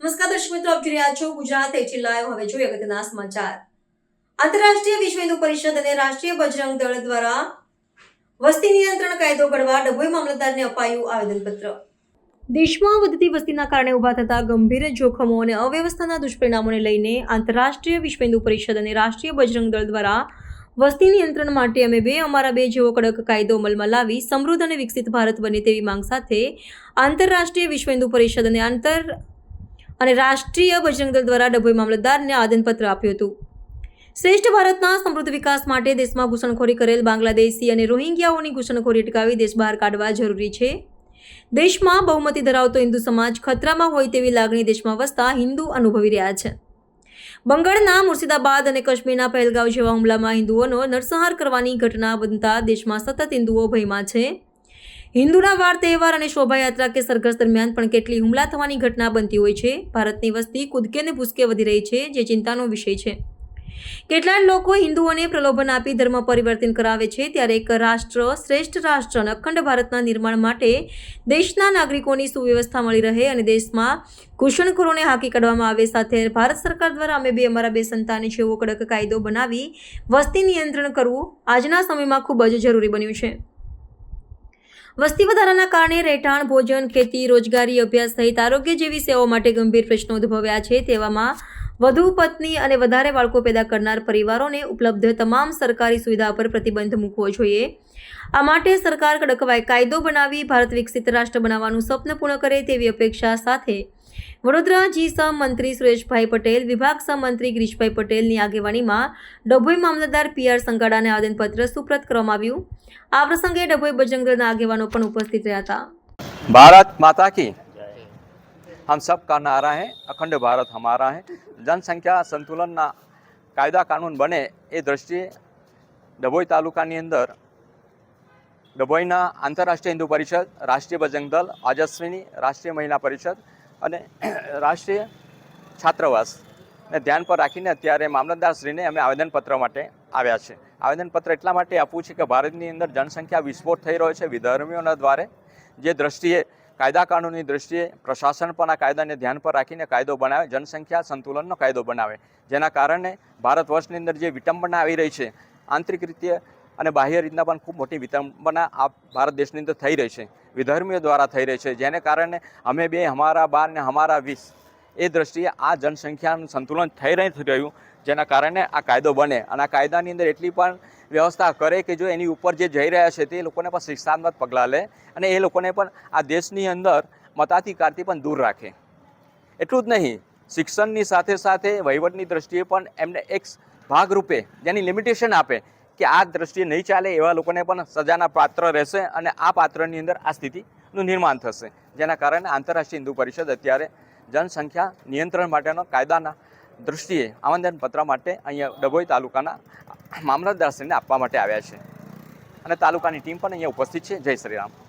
દર્શક મિત્રો, આપ જોઈ રહ્યા છો ગુજરાત એચી લાઈવ હવે જોઈએ અગત્યના સમાચાર. આંતરરાષ્ટ્રીય વિશ્વ હિન્દુ પરિષદ અને રાષ્ટ્રીય બજરંગ દળ દ્વારા વસ્તી નિયંત્રણ કાયદો ઘડવા ડભોઈ મામલતદારને અપાયું આવેદનપત્ર. દેશમાં વધતી વસ્તીના કારણે ઊભા થતા ગંભીર જોખમો અને અવ્યવસ્થાના દુષ્પરિણામોને લઈને આંતરરાષ્ટ્રીય વિશ્વ હિન્દુ પરિષદ અને રાષ્ટ્રીય બજરંગ દળ દ્વારા વસ્તી નિયંત્રણ માટે અમે બે અમારા બે જેવો કડક કાયદો અમલમાં લાવી સમૃદ્ધ અને વિકસિત ભારત બને તેવી માંગ સાથે આંતરરાષ્ટ્રીય વિશ્વ હિન્દુ પરિષદ અને આંતર અને રાષ્ટ્રીય બજરંગ દળ દ્વારા ડભોઈ મામલતદારને આદનપત્ર આપ્યું હતું. શ્રેષ્ઠ ભારતના સમૃદ્ધ વિકાસ માટે દેશમાં ઘૂસણખોરી કરેલ બાંગ્લાદેશી અને રોહિંગ્યાઓની ઘૂસણખોરી અટકાવી દેશ બહાર કાઢવા જરૂરી છે. દેશમાં બહુમતી ધરાવતો હિન્દુ સમાજ ખતરામાં હોય તેવી લાગણી દેશમાં વસતા હિન્દુ અનુભવી રહ્યા છે. બંગાળના મુર્શિદાબાદ અને કાશ્મીરના પહેલગાંવ જેવા હુમલામાં હિન્દુઓનો નરસંહાર કરવાની ઘટના બનતા દેશમાં સતત હિન્દુઓ ભયમાં છે. હિન્દુના વાર તહેવાર અને શોભાયાત્રા કે સરઘસ દરમિયાન પણ કેટલી હુમલા થવાની ઘટના બનતી હોય છે. ભારતની વસ્તી કૂદકે ને ભૂસકે વધી રહી છે, જે ચિંતાનો વિષય છે. કેટલાક લોકો હિન્દુઓને પ્રલોભન આપી ધર્મ પરિવર્તન કરાવે છે, ત્યારે એક રાષ્ટ્ર શ્રેષ્ઠ રાષ્ટ્ર અને અખંડ ભારતના નિર્માણ માટે દેશના નાગરિકોની સુવ્યવસ્થા મળી રહે અને દેશમાં ઘૂષણખોરોને હાંકી કાઢવામાં આવે. સાથે ભારત સરકાર દ્વારા અમે બે અમારા બે સંતાને જેવો કડક કાયદો બનાવી વસ્તી નિયંત્રણ કરવું આજના સમયમાં ખૂબ જ જરૂરી બન્યું છે. વસ્તી વધારાના કારણે રહેઠાણ, ભોજન, ખેતી, રોજગારી, અભ્યાસ સહિત આરોગ્ય જેવી સેવાઓ માટે ગંભીર પ્રશ્નો ઉદ્ભવ્યા છે. તેવામાં વધુ પત્ની અને વધારે બાળકો પેદા કરનાર પરિવારોને ઉપલબ્ધ તમામ સરકારી સુવિધા પર પ્રતિબંધ મૂકવો જોઈએ. આ માટે સરકાર કડક કાયદો બનાવી, ભારત વિકસિત રાષ્ટ્ર બનાવવાનું સ્વપ્ન પૂર્ણ કરે તેવી અપેક્ષા સાથે વડોદરા જી સહ મંત્રી સુરેશભાઈ પટેલ વિભાગ સહ મંત્રી ગિરીશભાઈ પટેલની આગેવાનીમાં ડભોઈ મામલતદાર પીઆર સંગાડાને આવેદનપત્ર સુપ્રત કરવામાં આવ્યું આ પ્રસંગે ડભોઈ બજરંગ દળના આગેવાનો પણ ઉપસ્થિત રહ્યા હતા भारत माता की हम सब का नारा है अखंड भारत हमारा है जनसंख्या સંતુલનના કાયદા કાનૂન બને એ દ્રષ્ટિએ ડભોઈ તાલુકાની અંદર ડભોઈના આંતરરાષ્ટ્રીય હિન્દુ પરિષદ રાષ્ટ્રીય બજરંગ દળ ઓજસ્વીની રાષ્ટ્રીય મહિલા પરિષદ અને રાષ્ટ્રીય છાત્રવાસ ને ધ્યાન પર રાખીને અત્યારે મામલતદારશ્રીને અમે આવેદનપત્ર માટે આવ્યા છે. આવેદનપત્ર એટલા માટે આપવું છે કે ભારતની અંદર જનસંખ્યા વિસ્ફોટ થઈ રહ્યો છે વિધર્મીઓના દ્વારે. જે દ્રષ્ટિએ, કાયદા કાનૂનની દ્રષ્ટિએ પ્રશાસન પણ આ કાયદાને ધ્યાન પર રાખીને કાયદો બનાવે, જનસંખ્યા સંતુલનનો કાયદો બનાવે. જેના કારણે ભારત વર્ષની અંદર જે વિટંબના આવી રહી છે, આંતરિક રીતે અને બાહ્ય રીતના પણ ખૂબ મોટી વિતંબના આ ભારત દેશની અંદર થઈ રહી છે. વિધર્મીઓ દ્વારા થઈ રહી છે. જેને કારણે અમે બે હમારા બાર ને અમારા વીસ, એ દ્રષ્ટિએ આ જનસંખ્યાનું સંતુલન થઈ રહી રહ્યું, જેના કારણે આ કાયદો બને. અને આ કાયદાની અંદર એટલી પણ વ્યવસ્થા કરે કે જો એની ઉપર જે જઈ રહ્યા છે, તે લોકોને પણ શિક્ષાત્મક પગલાં લે અને એ લોકોને પણ આ દેશની અંદર મતાધિકારથી પણ દૂર રાખે. એટલું જ નહીં, શિક્ષણની સાથે સાથે વહીવટની દ્રષ્ટિએ પણ એમને એક ભાગરૂપે, જેની લિમિટેશન આપે કે આ દ્રષ્ટિએ નહીં ચાલે એવા લોકોને પણ સજાના પાત્ર રહેશે અને આ પાત્રની અંદર આ સ્થિતિનું નિર્માણ થશે. જેના કારણે આંતરરાષ્ટ્રીય હિન્દુ પરિષદ અત્યારે જનસંખ્યા નિયંત્રણ માટેનો કાયદાના દૃષ્ટિએ આમંત્રણપત્ર માટે અહીંયા ડભોઈ તાલુકાના મામલતદારશ્રીને આપવા માટે આવ્યા છે. અને તાલુકાની ટીમ પણ અહીંયા ઉપસ્થિત છે. જય શ્રી રામ.